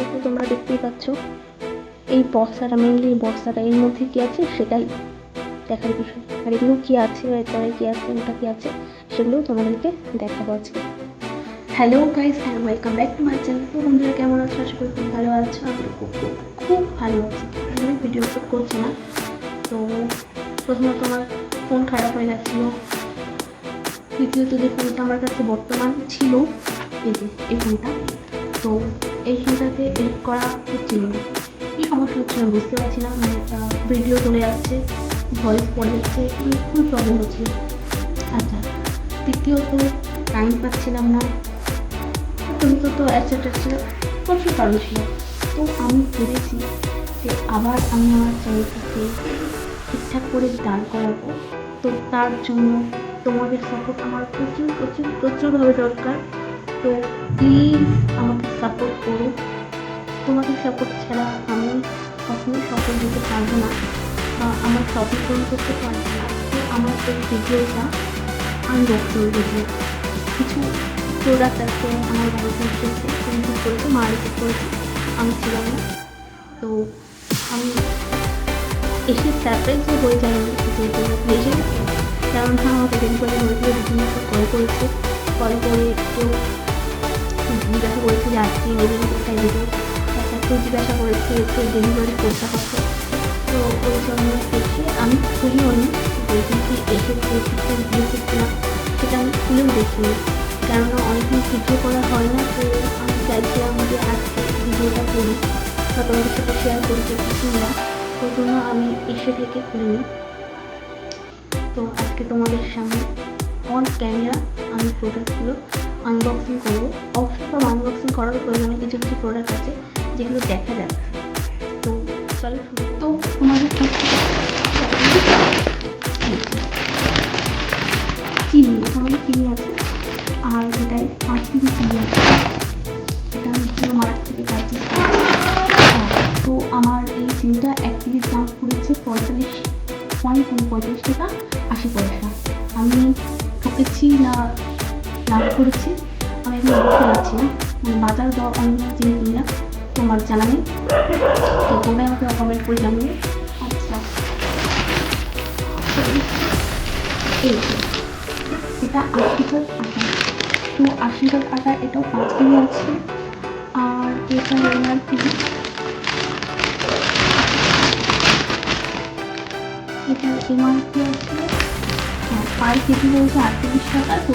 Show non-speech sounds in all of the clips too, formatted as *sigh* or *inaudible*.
এখানে তো তোমরা দেখতেই পাচ্ছ। এই বস্তাটা মেনলি বস্তাটা এর মধ্যে কী আছে সেটাই দেখার বিষয়। আর এগুলো কী আছে এটারে কী আছে ওটা কী আছে সেগুলো তোমাদেরকে দেখাবো আজকে। Hello guys and welcome back to my channel তো বন্ধুরা কেমন আছো? আশা করি খুব ভালো আছো। আমি খুব খুব খুব ভালো আছি। আমি ভিডিও শুট করছি না। তো প্রথমত আমার ফোন খারাপ হয়ে যাচ্ছিল দ্বিতীয়ত যে ফোনটা আমার কাছে বর্তমান ছিল এই যে এই ফোনটা তো এই ফোনটাতে এডিট করা হচ্ছিল না কী সমস্যা হচ্ছিল আমি বুঝতে পারছি না। মানে ভিডিও চলে যাচ্ছে ভয়েস পড়ে যাচ্ছে খুব প্রবলেম হচ্ছিল আচ্ছা তৃতীয়ত টাইম পাচ্ছিলাম না। চতুর্থত অ্যাটসেট্রা ছিল প্রচুর কারণ ছিল। তো আমি ভেবেছি যে আবার আমি আমার চ্যানেলটাকে ঠিকঠাক করে দাঁড় করাবো। তো তার জন্য তোমাদের সাপোর্ট আমার প্রচুর প্রচুর, প্রচুরভাবে দরকার। তো প্লিজ আমাকে সাপোর্ট করো। তোমাদের সাপোর্ট ছাড়া আমি কখনোই সফল দিতে পারব না। আমার স্বপ্ন পূরণ করতে পারব না। তো আমার এই ভিডিওটা আনবক্সিং ভিডিও কিছু প্রোডাক্ট আছে আমার বাড়িতে এসেছে রিসিভ করেছে? মা রিসিভ করেছে। আমি ছিলাম না। তো আমি এসে সারপ্রাইজও হয়ে যায় যে ভেসে গেছে কারণ আমাকে ডেলিভারি হয়েছিল বিভিন্ন কল করেছে। কল করে কেউ জিজ্ঞাসা করেছে যে আজকে নেবেন কোথায় দেবেন তাছাড়া কেউ জিজ্ঞাসা করেছে যে ডেলিভারি করতে হবে তো ওই জন্য এসে আমি খুলিও নি দেখি কি এসে ঠিকঠাক দিয়েছে সেটা আমি খুলেও দেখিনি। কেননা অনেকদিন ভিডিও করা হয় না, তো আমি চাইছিলাম যে আজকে ভিডিওটা করি, বা তোমাদের সাথে শেয়ার করি যে কিছু না। ওই জন্য আমি এসে থেকে খুলিনি। তো আজকে তোমাদের সামনে অন ক্যামেরা আমি প্রোডাক্টগুলো আনবক্সিং করব। অবশ্যই সব আনবক্সিং করার প্রয়োজনে কিছু কিছু প্রোডাক্ট আছে, যেগুলো দেখা যাচ্ছে তো চলো তো তোমাদের চিনি এখানে চিনি আছে? আর এটাই পাঁচ কেজি চিনি আছে? এটা আমি পুরো মার্কেট থেকে পারচেস তো আমার এই চিনিটা এক কেজির দাম পড়েছে পঁয়তাল্লিশ, পয়েন্ট পঁয়তাল্লিশ টাকা, আশি পয়সা। আমি ঠকেছি না লাভ করেছি। আমি এখন বুঝতে পারছি মানে বাজার দর অন্য কিনি না তোমার জানা নেই তো তোমরা আমাকে কমেন্ট করে জানিয়ে আচ্ছা। এই এটা আশীর্বাদ আটা। তো আশীর্বাদ আটা এটাও পাঁচ কেজি আছে। আর এটা এমআরপি এটার এমআরপি আছে। হ্যাঁ পার কেজি রয়েছে আটত্রিশ টাকা তো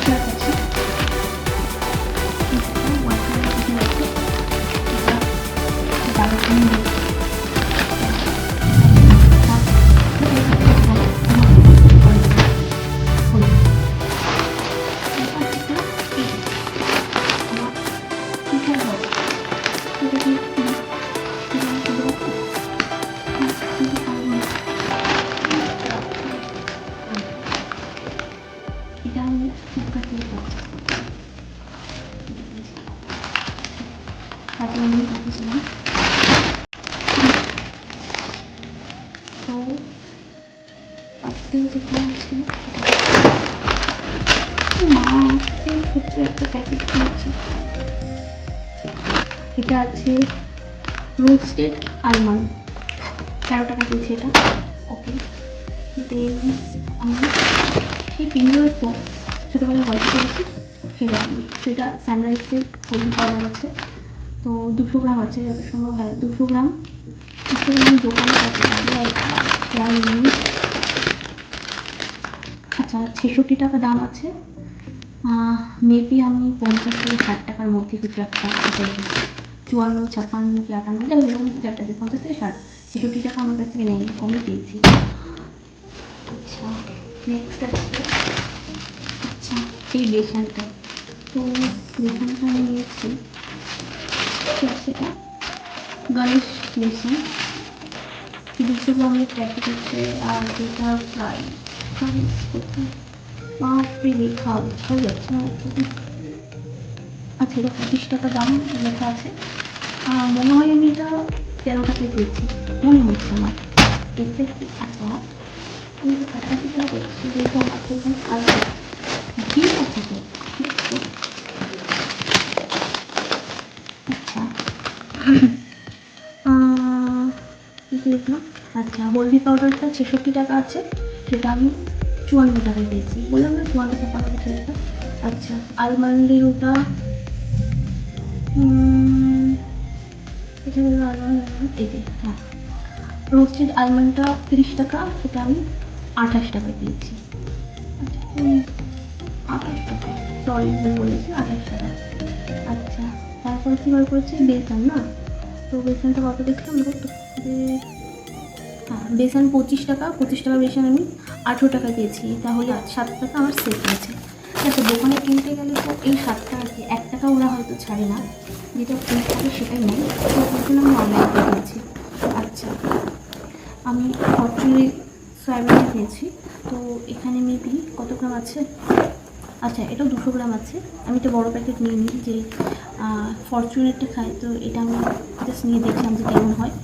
clever. তারপরে আমি পাঠিয়েছিলাম তো পাঠিয়ে যেটা আছে মা হচ্ছে একটা প্যাকেট কিনেছে এটা আছে রোস্টেড আলমন্ড। তেরো টাকা দিয়েছে এটা। ওকে দেন আমি সেই পিঙ্গলের তো ছোটোবেলায় গল্প করেছি সেটা সেটা সানরাইজের হলুদ পাউডার আছে। তো দুশো গ্রাম আছে সম্ভব হ্যাঁ দুশো গ্রাম? দুশো গ্রাম দোকানে। আচ্ছা ছেষট্টি টাকা দাম আছে। মেবি আমি পঞ্চাশ থেকে ষাট টাকার মধ্যে কিছু একটা চুয়ান্ন, ছাপ্পান্ন কি আটান্ন? হোক, এরকম কিছু একটা আছে, পঞ্চাশ থেকে ষাট। ছেষট্টি টাকা আমার কাছ থেকে নেই কমই পেয়েছি। আচ্ছা নেক্সট আছে। এই বেসনটা তো বেসনটা আমি নিয়েছি সেটা গণেশ বেসন দুশো গ্রামের প্যাকেট আছে আর যেটা ফ্রাই ফ্রাই কোথায় লেখা বোঝা যাচ্ছে। আচ্ছা এটা পঁচিশ টাকা দাম লেখা আছে মনে হয় আমি এটা তেরো টাকায় পেয়েছি মনে হচ্ছে আমার দেখতে আচ্ছা আমি যেহেতু আমার তো এখানে আসবে ঠিক আছে তো দেখো আচ্ছা আহ, *coughs* আচ্ছা হলদি পাউডারটা ছেষট্টি টাকা আছে। সেটা আমি চুয়ান্ন টাকায় পেয়েছি। বললাম না, চুয়ান্ন টাকা আছে এটা। আচ্ছা আলমন্ডের ওটা হ্যাঁ। রোস্টেড আলমন্ডটা তিরিশ টাকা, সেটা আমি আঠাশ টাকায় পেয়েছি। আচ্ছা আঠাশ টাকা সরি বলেছি, আঠাশ টাকা আচ্ছা। তারপরে কী বার করেছি? বেসন না? তো বেসনটা কত দেখলাম হ্যাঁ বেসন পঁচিশ টাকা পঁচিশ টাকা বেসন আমি আঠেরো টাকা দিয়েছি। তাহলে সাত টাকা আমার সেভ হয়েছে। আচ্ছা দোকানে কিনতে গেলে তো এই সাত টাকাকে এক টাকা ওরা হয়তো ছাড়ে না। যেটা ফ্রি থাকে সেটাই নেই তো ওই জন্য আমি অনলাইন করে দিয়েছি। আচ্ছা আমি ফরচুনে সয়াবিনটা পেয়েছি তো এখানে মেবি কত গ্রাম আছে? আচ্ছা এটা দুশো গ্রাম আছে। আমি তো বড়ো প্যাকেট নিয়ে নিই যে ফরচুনেরটা খাই তো এটা আমি জাস্ট নিয়ে দেখলাম যে কেমন হয়।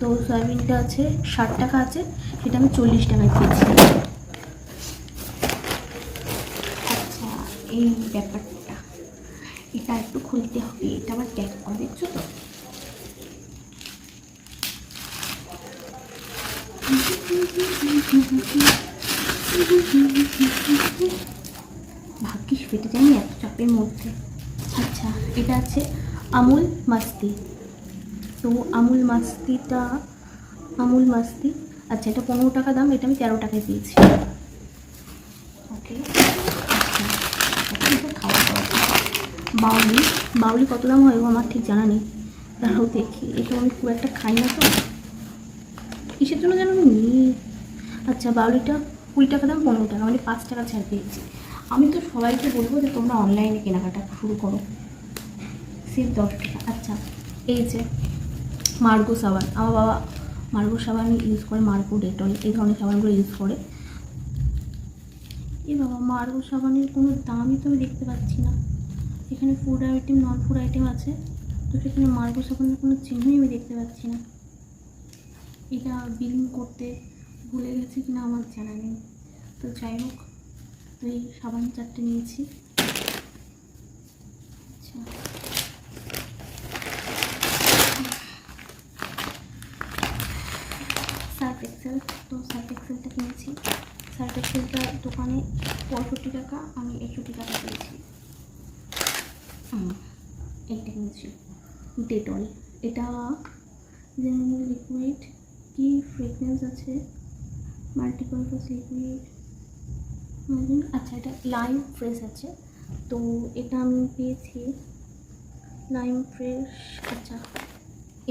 তো সয়াবিনটা আছে, ষাট টাকা আছে, সেটা আমি চল্লিশ টাকায় পেয়েছি আচ্ছা এই ব্যাপারটা। এটা একটু খুলতে হবে, এটা আবার ট্যাগ করে, দেখছ তো? ভাগ্যিস ফেটে যায়নি এত চাপের মধ্যে। আচ্ছা এটা আছে আমুল মাস্তি। তো আমুল মাস্তিটা, আমুল মাস্তি আচ্ছা এটা পনেরো টাকা দাম, এটা আমি তেরো টাকায় পেয়েছি। ওকে খাওয়া বাউলি বাউলি কত দাম হয় ও আমার ঠিক জানা নেই। তারাও দেখি এটা আমি খুব একটা খাই না তো। কিসের জন্য যেন আমি নিই? আচ্ছা বাউলিটা কুড়ি টাকা দাম, পনেরো টাকা মানে পাঁচ টাকা ছাড় পেয়েছি। আমি তো সবাইকে বলব যে তোমরা অনলাইনে কেনাকাটা শুরু করো। সেভ দশ টাকা আচ্ছা এই যে মার্গো সাবান। আমার বাবা মার্গো সাবান ইউজ করে, মার্গো ডেটল, এই ধরনের সাবানগুলো ইউজ করে। এ বাবা, মার্গো সাবানের কোনো দামই তো আমি দেখতে পাচ্ছি না। এখানে food item non food item আছে। তো সেখানে মার্গো সাবানের কোনো চিহ্নই আমি দেখতে পাচ্ছি না। এটা বিলিং করতে ভুলে গেছি কিনা আমার জানা নেই। তো যাই হোক তো এই সাবান চারটে নিয়েছি আচ্ছা সার্ফ এক্সেল তো সার্ফ এক্সেলটা কিনেছি। সার্ফ এক্সেলটা দোকানে পঁয়ষট্টি টাকা আমি একষট্টি টাকা পেয়েছি এইটা কিনেছি। ডেটল এটা লিকুইড কি ফ্রেগনেন্স আছে? মাল্টিপারপাস লিকুইড আচ্ছা এটা লাইম ফ্রেশ আছে। তো এটা আমি পেয়েছি লাইম ফ্রেশ আচ্ছা।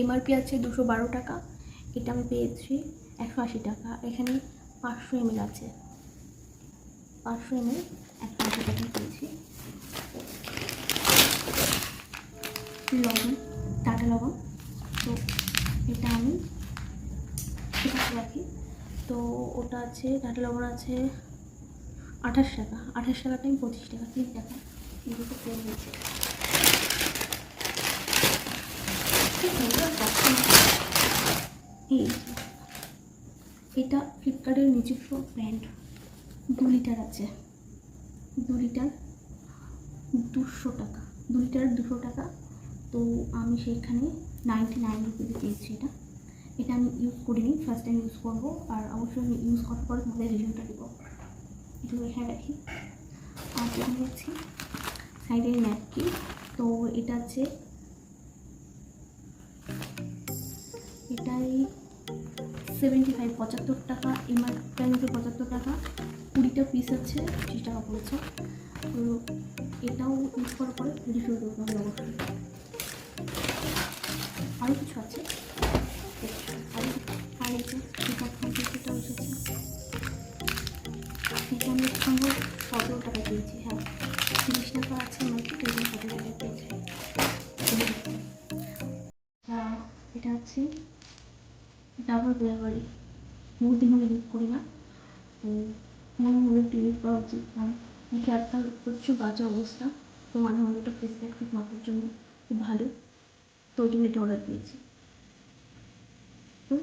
এমআরপি আছে দুশো বারো টাকা। এটা আমি পেয়েছি একশো আশি টাকা। এখানে পাঁচশো এমএল আছে। পাঁচশো এমএল একশো আশি টাকা পেয়েছি। লবণ, টাটা লবণ। তো এটা আমি রাখি। তো ওটা আছে, টাটা লবণ আছে আঠাশ টাকা। আঠাশ টাকাটা আমি পঁচিশ টাকা তিন টাকা এগুলো কম হয়েছে। এই এটা ফ্লিপকার্টের নিজস্ব ব্র্যান্ড দু লিটার আছে। দু লিটার দুশো টাকা। দু লিটার দুশো টাকা। তো আমি সেইখানে নাইনটি নাইন রুপিতে পেয়েছি এটা। এটা আমি ইউজ করিনি। ফার্স্ট টাইম ইউজ করব। আর অবশ্যই আমি ইউজ করার পরে তোমাদের রিভিউটা দেবো। এটা এখানে রাখি। আর যেটা নিয়েছি সাইডের ন্যাপকিন তো এটা আছে সেভেন্টি ফাইভ পঁচাত্তর টাকা এমআরটা নাকি পঁচাত্তর টাকা, কুড়িটা পিস আছে, পঁচিশ টাকা পড়েছে। তো এটাও ইউজ করার পরে রিফিল করতে হবে অবশ্যই আরও কিছু আছে? আর আর এই যে এটা এসেছে সতেরো টাকা পেয়েছি হ্যাঁ। তিরিশ টাকা আছে আমার টেবিল সতেরো টাকা পেয়েছি। হ্যাঁ, এটা হচ্ছে যাব বিয়ে বাড়ি। বহুদিন হলে লিভ করি না। তো মনে হলো একটু লিভ করা উচিত কারণ হেয়ারটা প্রচুর বাজে অবস্থা। তো মনে হলো একটা ফেস ঠিক মাখার জন্য খুব ভালো। তো ওই জন্য এটা অর্ডার দিয়েছি। তো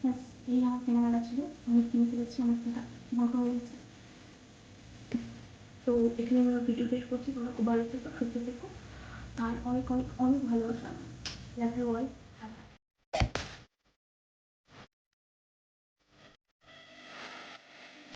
ব্যাস, এই আমার কেনাকাটা ছিল। আমি কিনে ফেলেছি আমার টাকা বড় হয়ে গেছে। তো এখানে আমরা ভিডিও শেষ করছি। তোমরা খুব ভালো থেকো, সুস্থ থেকো। আর অনেক অনেক অনেক ভালোবাসা। লেখার বয়